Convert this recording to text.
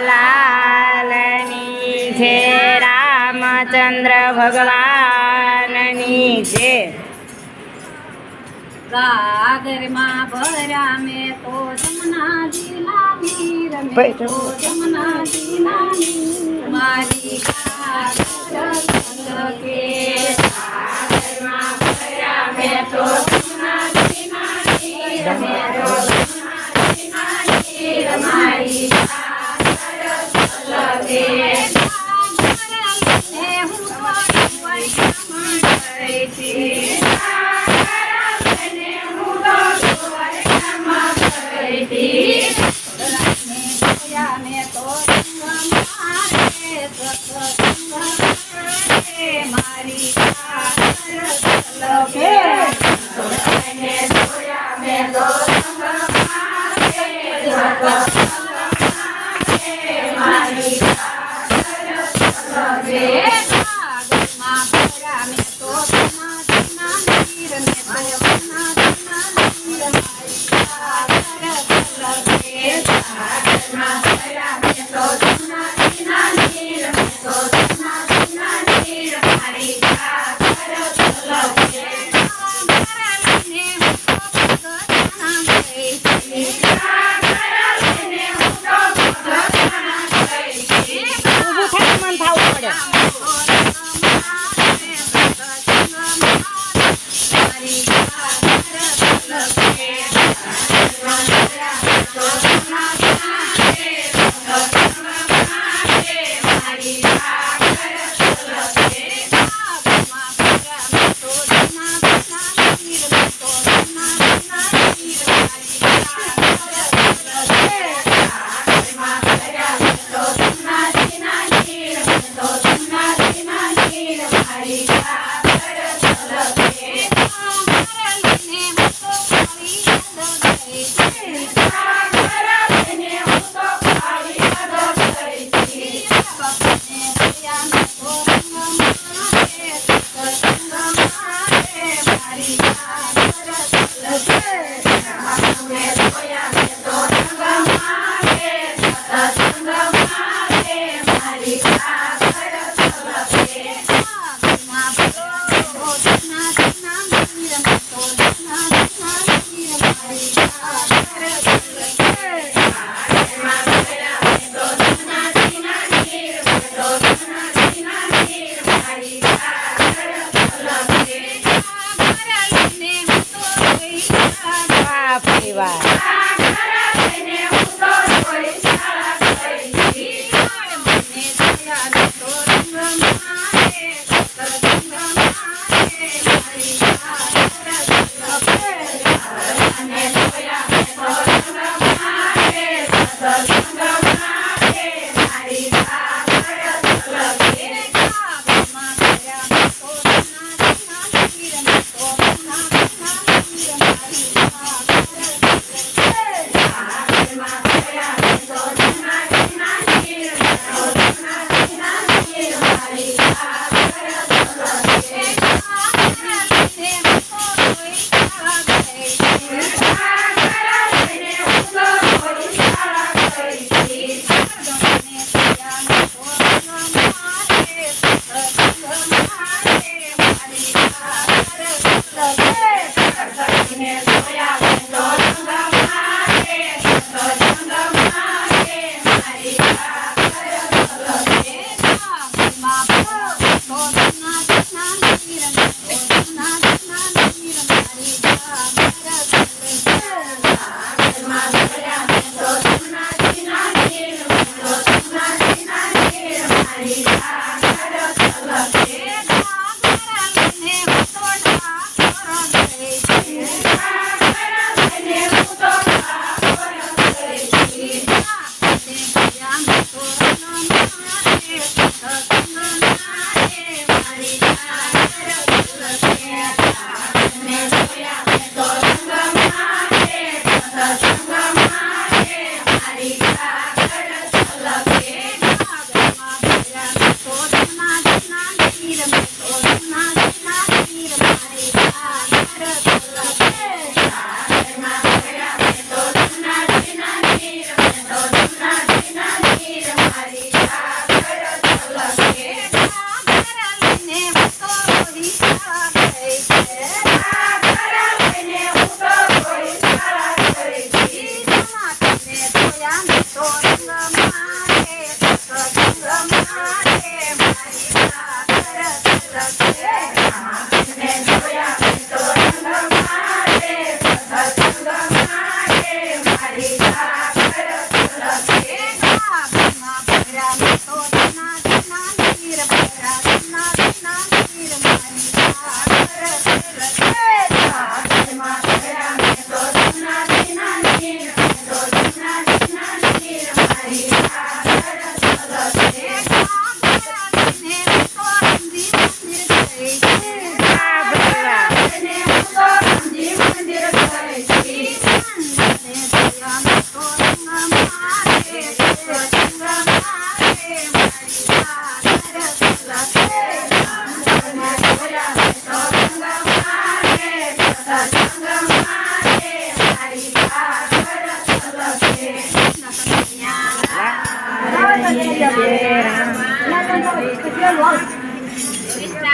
લાલની છે રામચંદ્ર ભગવાનની છે ગાગરમાં ભર્યા મેં તો જમના જીલાની રમે તો જમના જીલાની મારી ગાગર છલકે. Yeah. Tira